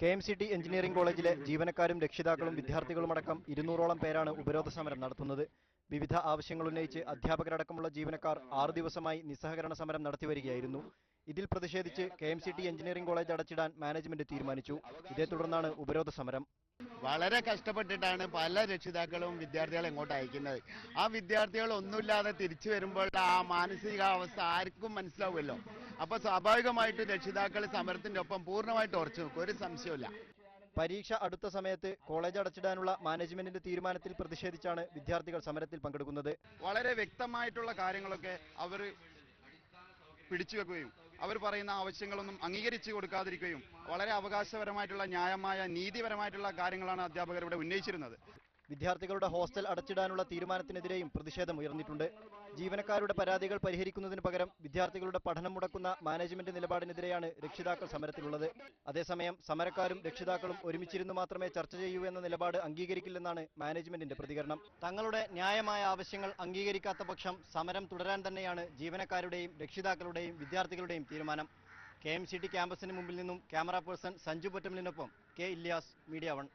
K M C T engineering കോളേജിലെ ജീവനക്കാരും രക്ഷിതാക്കളും വിദ്യാർത്ഥികളുമടക്കം ഇരുന്നൂറോളം പേരാണ് ഉപരോധ സമരം നടത്തുന്നത്. വിവിധ ആവശ്യങ്ങൾ ഉന്നയിച്ച് അധ്യാപകരടക്കമുള്ള ജീവനക്കാർ ആറു ദിവസമായി നിസ്സഹകരണ സമരം നടത്തിവരികയായിരുന്നു. ഇതിൽ പ്രതിഷേധിച്ച് K M C T engineering college അടച്ചിടാൻ മാനേജ്മെന്റ് തീരുമാനിച്ചു. ഇതേ തുടർന്നാണ് ഉപരോധ സമരം. വളരെ കഷ്ടപ്പെട്ടിട്ടാണ് പല രക്ഷിതാക്കളും വിദ്യാർത്ഥികളെ ഇങ്ങോട്ട് അയക്കുന്നത്. ആ വിദ്യാർത്ഥികൾ ഒന്നുമില്ലാതെ തിരിച്ചു വരുമ്പോൾ ആ മാനസികാവസ്ഥ ആർക്കും മനസ്സിലാവുമല്ലോ. അപ്പൊ സ്വാഭാവികമായിട്ട് രക്ഷിതാക്കൾ സമരത്തിന്റെ ഒപ്പം പൂർണമായിട്ട് ഉറച്ചു നിൽക്കും. ഒരു സംശയമില്ല പരീക്ഷ അടുത്ത സമയത്ത് കോളേജ് അടച്ചിടാനുള്ള മാനേജ്മെന്റിന്റെ തീരുമാനത്തിൽ പ്രതിഷേധിച്ചാണ് വിദ്യാർത്ഥികൾ സമരത്തിൽ പങ്കെടുക്കുന്നത്. വളരെ വ്യക്തമായിട്ടുള്ള കാര്യങ്ങളൊക്കെ അവർ പിടിച്ചു വെക്കുകയും അവർ പറയുന്ന ആവശ്യങ്ങളൊന്നും അംഗീകരിച്ചു കൊടുക്കാതിരിക്കുകയും വളരെ അവകാശപരമായിട്ടുള്ള ന്യായമായ നീതിപരമായിട്ടുള്ള കാര്യങ്ങളാണ് അധ്യാപകർ ഇവിടെ ഉന്നയിച്ചിരുന്നത്. വിദ്യാർത്ഥികളുടെ ഹോസ്റ്റൽ അടച്ചിടാനുള്ള തീരുമാനത്തിനെതിരെയും പ്രതിഷേധം ഉയർന്നിട്ടുണ്ട്. ജീവനക്കാരുടെ പരാതികൾ പരിഹരിക്കുന്നതിന് പകരം വിദ്യാർത്ഥികളുടെ പഠനം മുടക്കുന്ന മാനേജ്മെന്റ് നിലപാടിനെതിരെയാണ് രക്ഷിതാക്കൾ സമരത്തിലുള്ളത്. അതേസമയം സമരക്കാരും രക്ഷിതാക്കളും ഒരുമിച്ചിരുന്ന് മാത്രമേ ചർച്ച ചെയ്യൂ എന്ന നിലപാട് അംഗീകരിക്കില്ലെന്നാണ് മാനേജ്മെന്റിന്റെ പ്രതികരണം. തങ്ങളുടെ ന്യായമായ ആവശ്യങ്ങൾ അംഗീകരിക്കാത്ത പക്ഷം സമരം തുടരാൻ തന്നെയാണ് ജീവനക്കാരുടെയും രക്ഷിതാക്കളുടെയും വിദ്യാർത്ഥികളുടെയും തീരുമാനം. കെ എം സി ടി ക്യാമ്പസിന് മുമ്പിൽ നിന്നും ക്യാമറ പേഴ്സൺ സഞ്ജു പൊറ്റമലിനൊപ്പം കെ ഇല്യാസ് മീഡിയ വൺ.